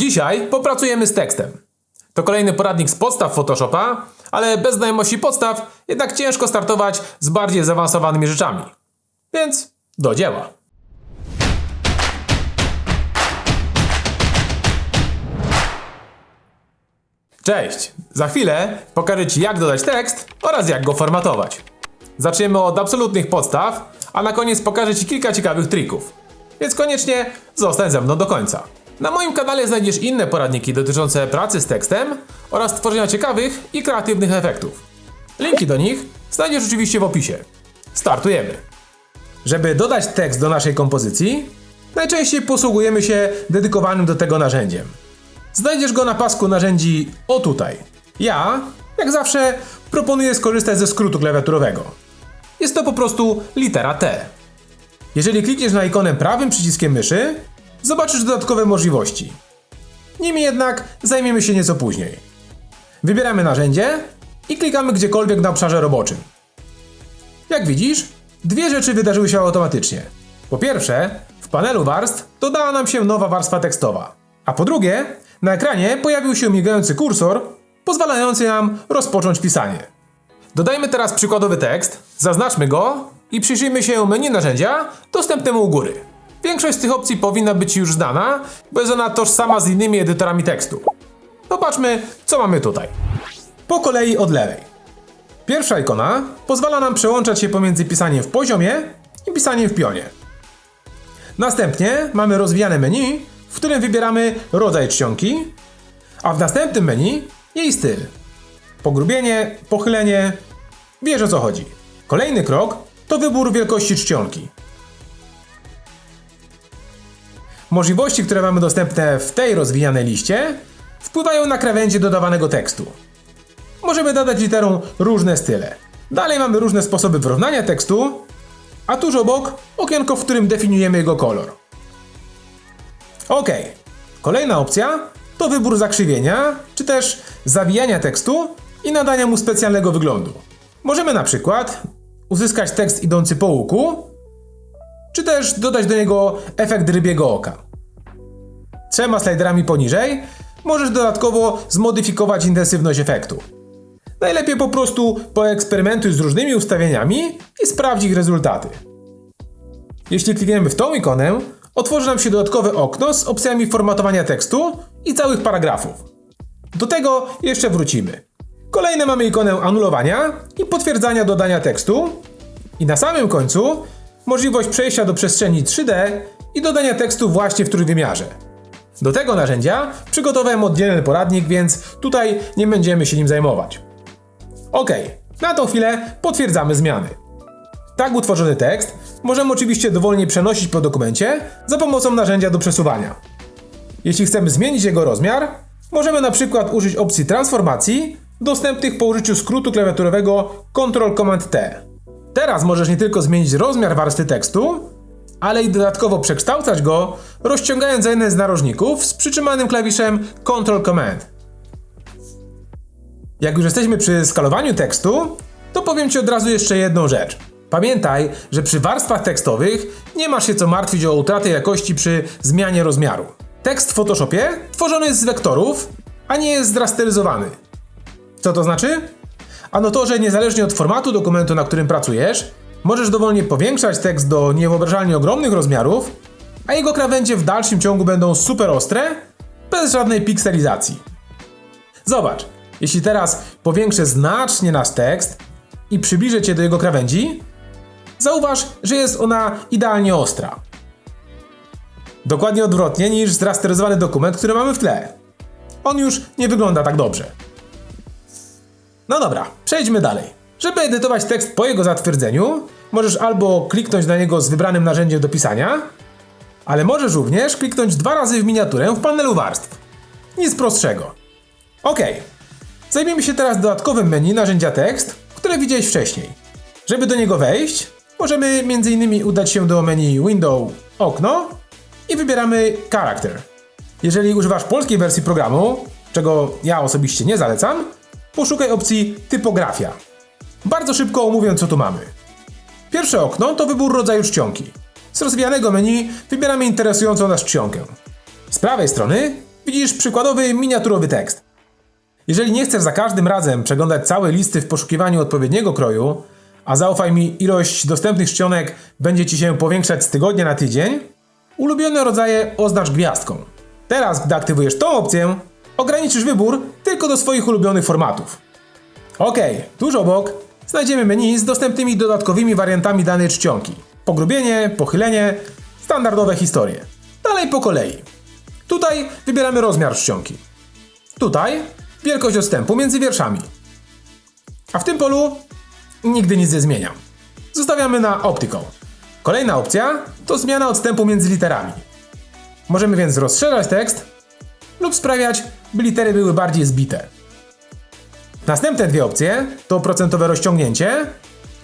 Dzisiaj popracujemy z tekstem. To kolejny poradnik z podstaw Photoshopa, ale bez znajomości podstaw jednak ciężko startować z bardziej zaawansowanymi rzeczami. Więc do dzieła. Cześć! Za chwilę pokażę Ci jak dodać tekst oraz jak go formatować. Zaczniemy od absolutnych podstaw, a na koniec pokażę Ci kilka ciekawych trików. Więc koniecznie zostań ze mną do końca. Na moim kanale znajdziesz inne poradniki dotyczące pracy z tekstem oraz tworzenia ciekawych i kreatywnych efektów. Linki do nich znajdziesz oczywiście w opisie. Startujemy! Żeby dodać tekst do naszej kompozycji, najczęściej posługujemy się dedykowanym do tego narzędziem. Znajdziesz go na pasku narzędzi o tutaj. Ja, jak zawsze, proponuję skorzystać ze skrótu klawiaturowego. Jest to po prostu litera T. Jeżeli klikniesz na ikonę prawym przyciskiem myszy, zobaczysz dodatkowe możliwości. Nimi jednak zajmiemy się nieco później. Wybieramy narzędzie i klikamy gdziekolwiek na obszarze roboczym. Jak widzisz, dwie rzeczy wydarzyły się automatycznie. Po pierwsze, w panelu warstw dodała nam się nowa warstwa tekstowa. A po drugie, na ekranie pojawił się migający kursor, pozwalający nam rozpocząć pisanie. Dodajmy teraz przykładowy tekst, zaznaczmy go i przyjrzyjmy się menu narzędzia dostępnemu u góry. Większość z tych opcji powinna być już znana, bo jest ona tożsama z innymi edytorami tekstu. Popatrzmy, co mamy tutaj. Po kolei od lewej. Pierwsza ikona pozwala nam przełączać się pomiędzy pisaniem w poziomie i pisaniem w pionie. Następnie mamy rozwijane menu, w którym wybieramy rodzaj czcionki, a w następnym menu jej styl. Pogrubienie, pochylenie, wiesz o co chodzi. Kolejny krok to wybór wielkości czcionki. Możliwości, które mamy dostępne w tej rozwijanej liście, wpływają na krawędzie dodawanego tekstu. Możemy dodać literą różne style. Dalej mamy różne sposoby wyrównania tekstu, a tuż obok okienko, w którym definiujemy jego kolor. Ok. Kolejna opcja to wybór zakrzywienia, czy też zawijania tekstu i nadania mu specjalnego wyglądu. Możemy na przykład uzyskać tekst idący po łuku, czy też dodać do niego efekt rybiego oka. Trzema sliderami poniżej możesz dodatkowo zmodyfikować intensywność efektu. Najlepiej po prostu poeksperymentuj z różnymi ustawieniami i sprawdź ich rezultaty. Jeśli klikniemy w tą ikonę, otworzy nam się dodatkowe okno z opcjami formatowania tekstu i całych paragrafów. Do tego jeszcze wrócimy. Kolejne mamy ikonę anulowania i potwierdzania dodania tekstu. I na samym końcu możliwość przejścia do przestrzeni 3D i dodania tekstu właśnie w trójwymiarze. Do tego narzędzia przygotowałem oddzielny poradnik, więc tutaj nie będziemy się nim zajmować. Ok, na tą chwilę potwierdzamy zmiany. Tak utworzony tekst możemy oczywiście dowolnie przenosić po dokumencie za pomocą narzędzia do przesuwania. Jeśli chcemy zmienić jego rozmiar, możemy na przykład użyć opcji transformacji dostępnych po użyciu skrótu klawiaturowego Ctrl Command T. Teraz możesz nie tylko zmienić rozmiar warstwy tekstu, ale i dodatkowo przekształcać go, rozciągając jeden z narożników z przytrzymanym klawiszem Ctrl Command. Jak już jesteśmy przy skalowaniu tekstu, to powiem Ci od razu jeszcze jedną rzecz. Pamiętaj, że przy warstwach tekstowych nie masz się co martwić o utratę jakości przy zmianie rozmiaru. Tekst w Photoshopie tworzony jest z wektorów, a nie jest zrastylizowany. Co to znaczy? Ano to, że niezależnie od formatu dokumentu, na którym pracujesz, możesz dowolnie powiększać tekst do niewyobrażalnie ogromnych rozmiarów, a jego krawędzie w dalszym ciągu będą super ostre, bez żadnej pikselizacji. Zobacz, jeśli teraz powiększę znacznie nasz tekst i przybliżę Cię do jego krawędzi, zauważ, że jest ona idealnie ostra. Dokładnie odwrotnie niż zrasteryzowany dokument, który mamy w tle. On już nie wygląda tak dobrze. No dobra, przejdźmy dalej. Żeby edytować tekst po jego zatwierdzeniu, możesz albo kliknąć na niego z wybranym narzędziem do pisania, ale możesz również kliknąć dwa razy w miniaturę w panelu warstw. Nic prostszego. Ok, zajmiemy się teraz dodatkowym menu narzędzia tekst, które widziałeś wcześniej. Żeby do niego wejść, możemy m.in. udać się do menu Window, Okno i wybieramy Character. Jeżeli używasz polskiej wersji programu, czego ja osobiście nie zalecam, poszukaj opcji Typografia. Bardzo szybko omówię, co tu mamy. Pierwsze okno to wybór rodzaju czcionki. Z rozwijanego menu wybieramy interesującą nas czcionkę. Z prawej strony widzisz przykładowy miniaturowy tekst. Jeżeli nie chcesz za każdym razem przeglądać całej listy w poszukiwaniu odpowiedniego kroju, a zaufaj mi, ilość dostępnych czcionek będzie ci się powiększać z tygodnia na tydzień, ulubione rodzaje oznacz gwiazdką. Teraz, gdy aktywujesz tą opcję, ograniczysz wybór tylko do swoich ulubionych formatów. Ok, tuż obok znajdziemy menu z dostępnymi dodatkowymi wariantami danej czcionki. Pogrubienie, pochylenie, standardowe historie. Dalej po kolei. Tutaj wybieramy rozmiar czcionki. Tutaj wielkość odstępu między wierszami. A w tym polu nigdy nic nie zmieniam. Zostawiamy na Optical. Kolejna opcja to zmiana odstępu między literami. Możemy więc rozszerzać tekst lub sprawiać, litery były bardziej zbite. Następne dwie opcje to procentowe rozciągnięcie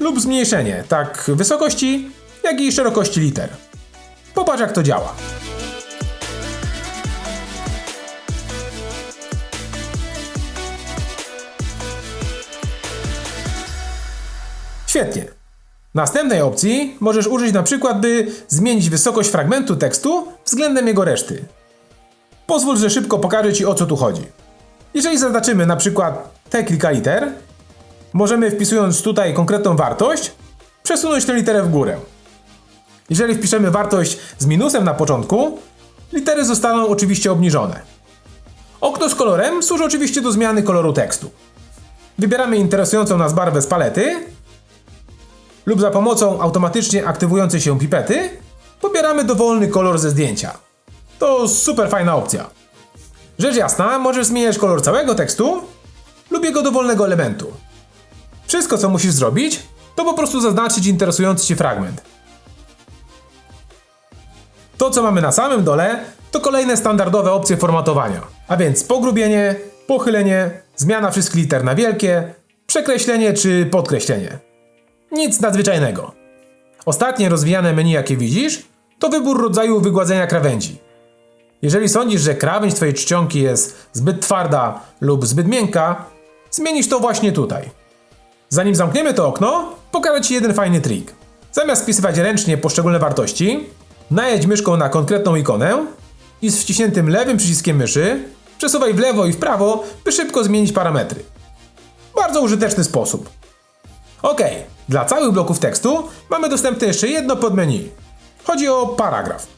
lub zmniejszenie, tak wysokości, jak i szerokości liter. Popatrz jak to działa. Świetnie. Następnej opcji możesz użyć na przykład, by zmienić wysokość fragmentu tekstu względem jego reszty. Pozwól, że szybko pokażę Ci o co tu chodzi. Jeżeli zaznaczymy na przykład te kilka liter, możemy wpisując tutaj konkretną wartość, przesunąć tę literę w górę. Jeżeli wpiszemy wartość z minusem na początku, litery zostaną oczywiście obniżone. Okno z kolorem służy oczywiście do zmiany koloru tekstu. Wybieramy interesującą nas barwę z palety lub za pomocą automatycznie aktywującej się pipety pobieramy dowolny kolor ze zdjęcia. To super fajna opcja. Rzecz jasna, możesz zmieniać kolor całego tekstu lub jego dowolnego elementu. Wszystko co musisz zrobić, to po prostu zaznaczyć interesujący Cię fragment. To co mamy na samym dole, to kolejne standardowe opcje formatowania. A więc pogrubienie, pochylenie, zmiana wszystkich liter na wielkie, przekreślenie czy podkreślenie. Nic nadzwyczajnego. Ostatnie rozwijane menu jakie widzisz, to wybór rodzaju wygładzenia krawędzi. Jeżeli sądzisz, że krawędź Twojej czcionki jest zbyt twarda lub zbyt miękka, zmienisz to właśnie tutaj. Zanim zamkniemy to okno, pokażę Ci jeden fajny trik. Zamiast wpisywać ręcznie poszczególne wartości, najedź myszką na konkretną ikonę i z wciśniętym lewym przyciskiem myszy przesuwaj w lewo i w prawo, by szybko zmienić parametry. Bardzo użyteczny sposób. Ok, dla całych bloków tekstu mamy dostępne jeszcze jedno podmenu. Chodzi o paragraf.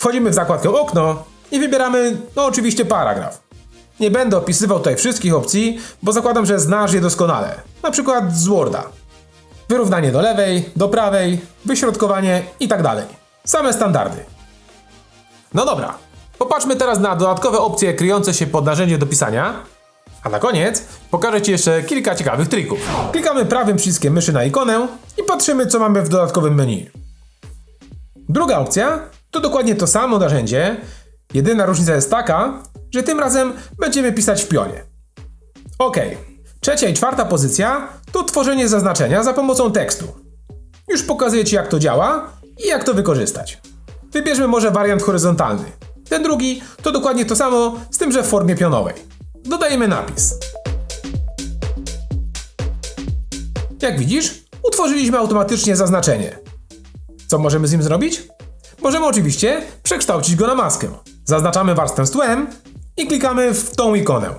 Wchodzimy w zakładkę okno i wybieramy, no oczywiście paragraf. Nie będę opisywał tutaj wszystkich opcji, bo zakładam, że znasz je doskonale. Na przykład z Worda. Wyrównanie do lewej, do prawej, wyśrodkowanie i tak dalej. Same standardy. No dobra, popatrzmy teraz na dodatkowe opcje kryjące się pod narzędziem do pisania. A na koniec pokażę Ci jeszcze kilka ciekawych trików. Klikamy prawym przyciskiem myszy na ikonę i patrzymy co mamy w dodatkowym menu. Druga opcja to dokładnie to samo narzędzie, jedyna różnica jest taka, że tym razem będziemy pisać w pionie. Ok, trzecia i czwarta pozycja to tworzenie zaznaczenia za pomocą tekstu. Już pokazuję Ci jak to działa i jak to wykorzystać. Wybierzmy może wariant horyzontalny. Ten drugi to dokładnie to samo, z tym że w formie pionowej. Dodajemy napis. Jak widzisz, utworzyliśmy automatycznie zaznaczenie. Co możemy z nim zrobić? Możemy oczywiście przekształcić go na maskę. Zaznaczamy warstwę z tłem i klikamy w tą ikonę.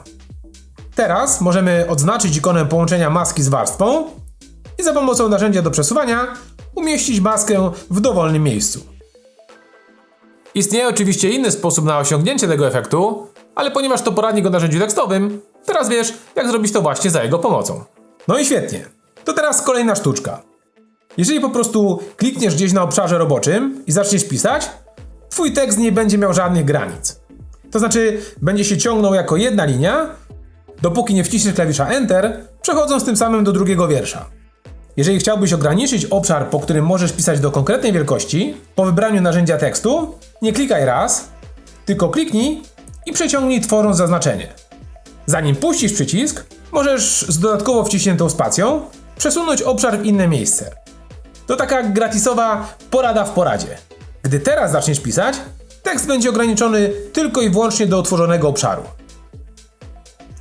Teraz możemy odznaczyć ikonę połączenia maski z warstwą i za pomocą narzędzia do przesuwania umieścić maskę w dowolnym miejscu. Istnieje oczywiście inny sposób na osiągnięcie tego efektu, ale ponieważ to poradnik o narzędziu tekstowym, teraz wiesz, jak zrobić to właśnie za jego pomocą. No i świetnie. To teraz kolejna sztuczka. Jeżeli po prostu klikniesz gdzieś na obszarze roboczym i zaczniesz pisać, twój tekst nie będzie miał żadnych granic. To znaczy, będzie się ciągnął jako jedna linia, dopóki nie wciśniesz klawisza Enter, przechodząc tym samym do drugiego wiersza. Jeżeli chciałbyś ograniczyć obszar, po którym możesz pisać do konkretnej wielkości, po wybraniu narzędzia tekstu, nie klikaj raz, tylko kliknij i przeciągnij tworząc zaznaczenie. Zanim puścisz przycisk, możesz z dodatkowo wciśniętą spacją przesunąć obszar w inne miejsce. To taka gratisowa porada w poradzie. Gdy teraz zaczniesz pisać, tekst będzie ograniczony tylko i wyłącznie do utworzonego obszaru.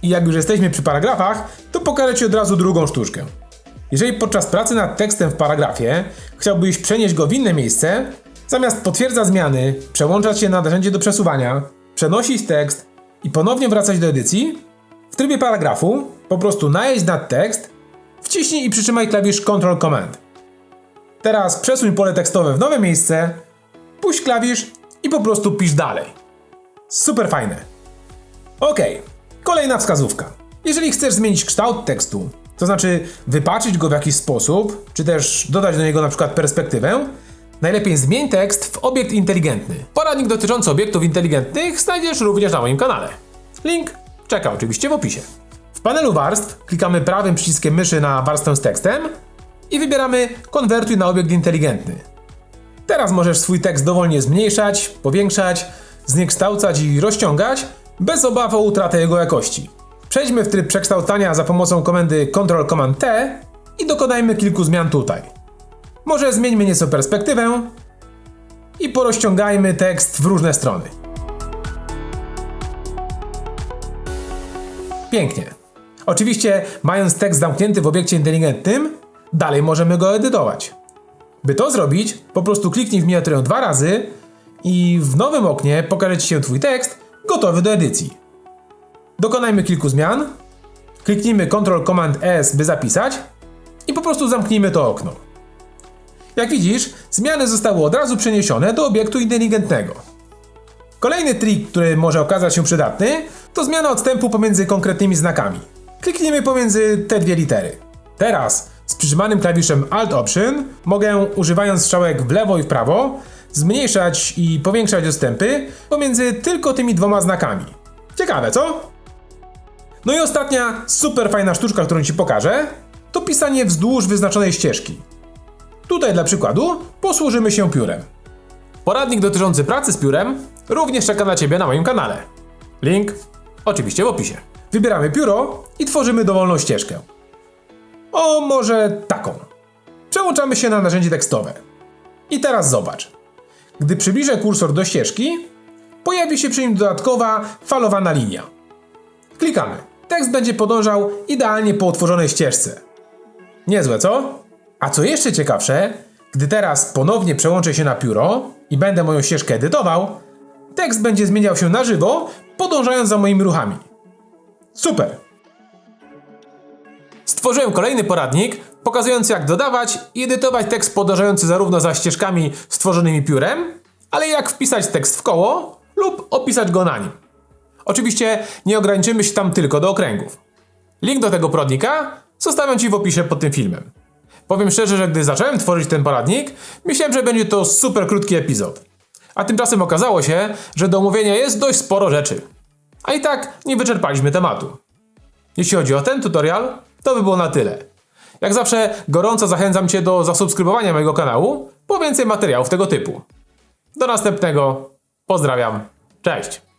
I jak już jesteśmy przy paragrafach, to pokażę Ci od razu drugą sztuczkę. Jeżeli podczas pracy nad tekstem w paragrafie chciałbyś przenieść go w inne miejsce, zamiast potwierdza zmiany, przełączać się na narzędzie do przesuwania, przenosić tekst i ponownie wracać do edycji, w trybie paragrafu po prostu najedź nad tekst, wciśnij i przytrzymaj klawisz Ctrl Command. Teraz przesuń pole tekstowe w nowe miejsce, puść klawisz i po prostu pisz dalej. Super fajne. Ok, kolejna wskazówka. Jeżeli chcesz zmienić kształt tekstu, to znaczy wypaczyć go w jakiś sposób, czy też dodać do niego na przykład perspektywę, najlepiej zmień tekst w obiekt inteligentny. Poradnik dotyczący obiektów inteligentnych znajdziesz również na moim kanale. Link czeka oczywiście w opisie. W panelu warstw klikamy prawym przyciskiem myszy na warstwę z tekstem i wybieramy konwertuj na obiekt inteligentny. Teraz możesz swój tekst dowolnie zmniejszać, powiększać, zniekształcać i rozciągać bez obawy o utratę jego jakości. Przejdźmy w tryb przekształcania za pomocą komendy Ctrl Command T i dokonajmy kilku zmian tutaj. Może zmieńmy nieco perspektywę i porozciągajmy tekst w różne strony. Pięknie. Oczywiście, mając tekst zamknięty w obiekcie inteligentnym, dalej możemy go edytować. By to zrobić, po prostu kliknij w miniaturę dwa razy i w nowym oknie pokaże Ci się Twój tekst gotowy do edycji. Dokonajmy kilku zmian, kliknijmy Ctrl Command S, by zapisać i po prostu zamknijmy to okno. Jak widzisz, zmiany zostały od razu przeniesione do obiektu inteligentnego. Kolejny trik, który może okazać się przydatny, to zmiana odstępu pomiędzy konkretnymi znakami. Kliknijmy pomiędzy te dwie litery. Teraz przytrzymanym klawiszem Alt Option mogę, używając strzałek w lewo i w prawo, zmniejszać i powiększać odstępy pomiędzy tylko tymi dwoma znakami. Ciekawe, co? No i ostatnia super fajna sztuczka, którą Ci pokażę, to pisanie wzdłuż wyznaczonej ścieżki. Tutaj dla przykładu posłużymy się piórem. Poradnik dotyczący pracy z piórem również czeka na Ciebie na moim kanale. Link oczywiście w opisie. Wybieramy pióro i tworzymy dowolną ścieżkę. O, może taką. Przełączamy się na narzędzie tekstowe. I teraz zobacz. Gdy przybliżę kursor do ścieżki, pojawi się przy nim dodatkowa falowana linia. Klikamy. Tekst będzie podążał idealnie po utworzonej ścieżce. Niezłe, co? A co jeszcze ciekawsze, gdy teraz ponownie przełączę się na pióro i będę moją ścieżkę edytował, tekst będzie zmieniał się na żywo, podążając za moimi ruchami. Super! Stworzyłem kolejny poradnik pokazujący jak dodawać i edytować tekst podążający zarówno za ścieżkami stworzonymi piórem, ale jak wpisać tekst w koło lub opisać go na nim. Oczywiście nie ograniczymy się tam tylko do okręgów. Link do tego poradnika zostawiam Ci w opisie pod tym filmem. Powiem szczerze, że gdy zacząłem tworzyć ten poradnik, myślałem, że będzie to super krótki epizod. A tymczasem okazało się, że do omówienia jest dość sporo rzeczy. A i tak nie wyczerpaliśmy tematu. Jeśli chodzi o ten tutorial, to by było na tyle. Jak zawsze gorąco zachęcam Cię do zasubskrybowania mojego kanału po więcej materiałów tego typu. Do następnego. Pozdrawiam. Cześć.